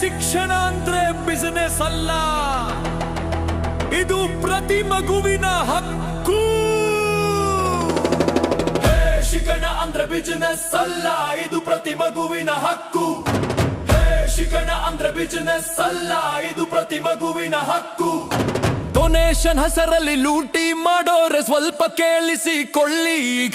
ಶಿಕ್ಷಣ ಅಂದ್ರೆ ಬಿಸಿನೆಸ್ ಅಲ್ಲ. ಇದು ಪ್ರತಿ ಮಗುವಿನ ಹಕ್ಕು. ಶಿಕ್ಷಣ ಅಂದ್ರೆ ಬಿಸಿನೆಸ್ ಅಲ್ಲ. ಇದು ಪ್ರತಿ ಮಗುವಿನ ಹಕ್ಕು. ಶಿಕ್ಷಣ ಅಂದ್ರೆ ಬಿಸಿನೆಸ್ ಅಲ್ಲ. ಇದು ಪ್ರತಿ ಮಗುವಿನ ಹಕ್ಕು. ಡೊನೇಷನ್ ಹೆಸರಲ್ಲಿ ಲೂಟಿ ಮಾಡೋರೆ. ಸ್ವಲ್ಪ ಕೇಳಿಸಿಕೊಳ್ಳಿ ಈ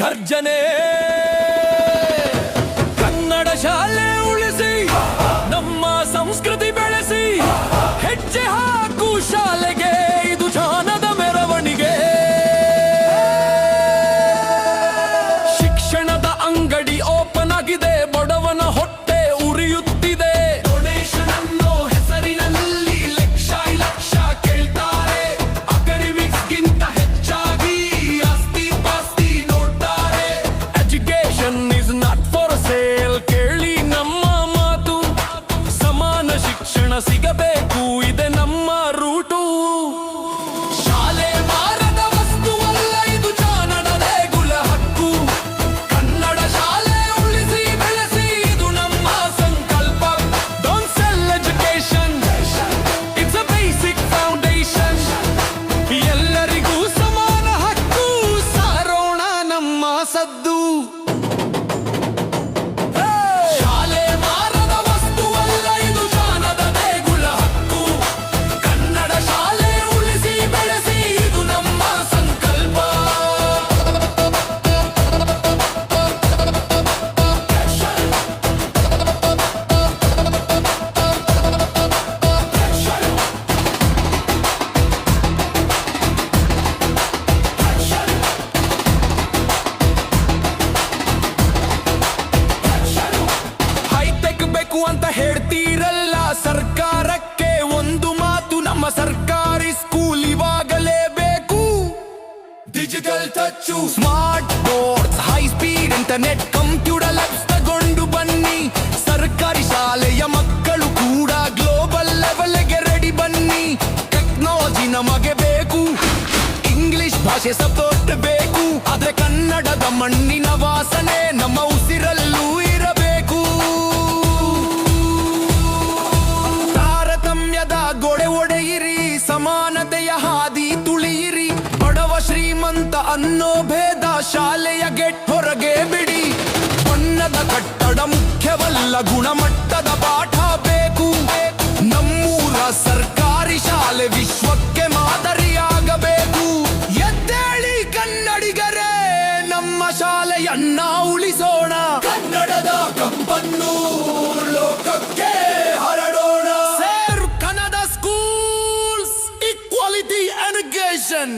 ಶಿಕ್ಷಣ ಸಿಗಬೇಕು digital touch smart board high speed internet computer labs ತಗೊಂಡು ಬನ್ನಿ. ಸರ್ಕಾರಿ ಶಾಲೆಯ ಮಕ್ಕಳು ಕೂಡ ಗ್ಲೋಬಲ್ ಲೆವೆಲ್ಗೆ ರೆಡಿ ಬನ್ನಿ. ಟೆಕ್ನಾಲಜಿ ನಮಗೆ ಬೇಕು. ಇಂಗ್ಲಿಷ್ ಭಾಷೆ ಸಪೋರ್ಟ್ ಬೇಕು. ಆದ್ರೆ ಕನ್ನಡದ ಮಣ್ಣಿನ ವಾಸನೆ ಅನ್ನೋ ಭೇದ ಶಾಲೆಯ ಗೆಟ್ ಹೊರಗೆ ಬಿಡಿ. ಬಣ್ಣದ ಕಟ್ಟಡ ಮುಖ್ಯವಲ್ಲ ಗುಣಮಟ್ಟದ ಪಾಠ ಬೇಕು. ನಮ್ಮೂರ ಸರ್ಕಾರಿ ಶಾಲೆ ವಿಶ್ವಕ್ಕೆ ಮಾದರಿಯಾಗಬೇಕು. ಎದ್ದೇಳಿ ಕನ್ನಡಿಗರೇ, ನಮ್ಮ ಶಾಲೆಯನ್ನ ಉಳಿಸೋಣ. ಕನ್ನಡದ ಕಂಪನ್ನು ಲೋಕಕ್ಕೆ ಹರಡೋಣ. ಸೇರ್ ಕನ್ನಡ ಸ್ಕೂಲ್ಸ್ ಇಕ್ವಾಲಿಟಿ ಎಜುಕೇಶನ್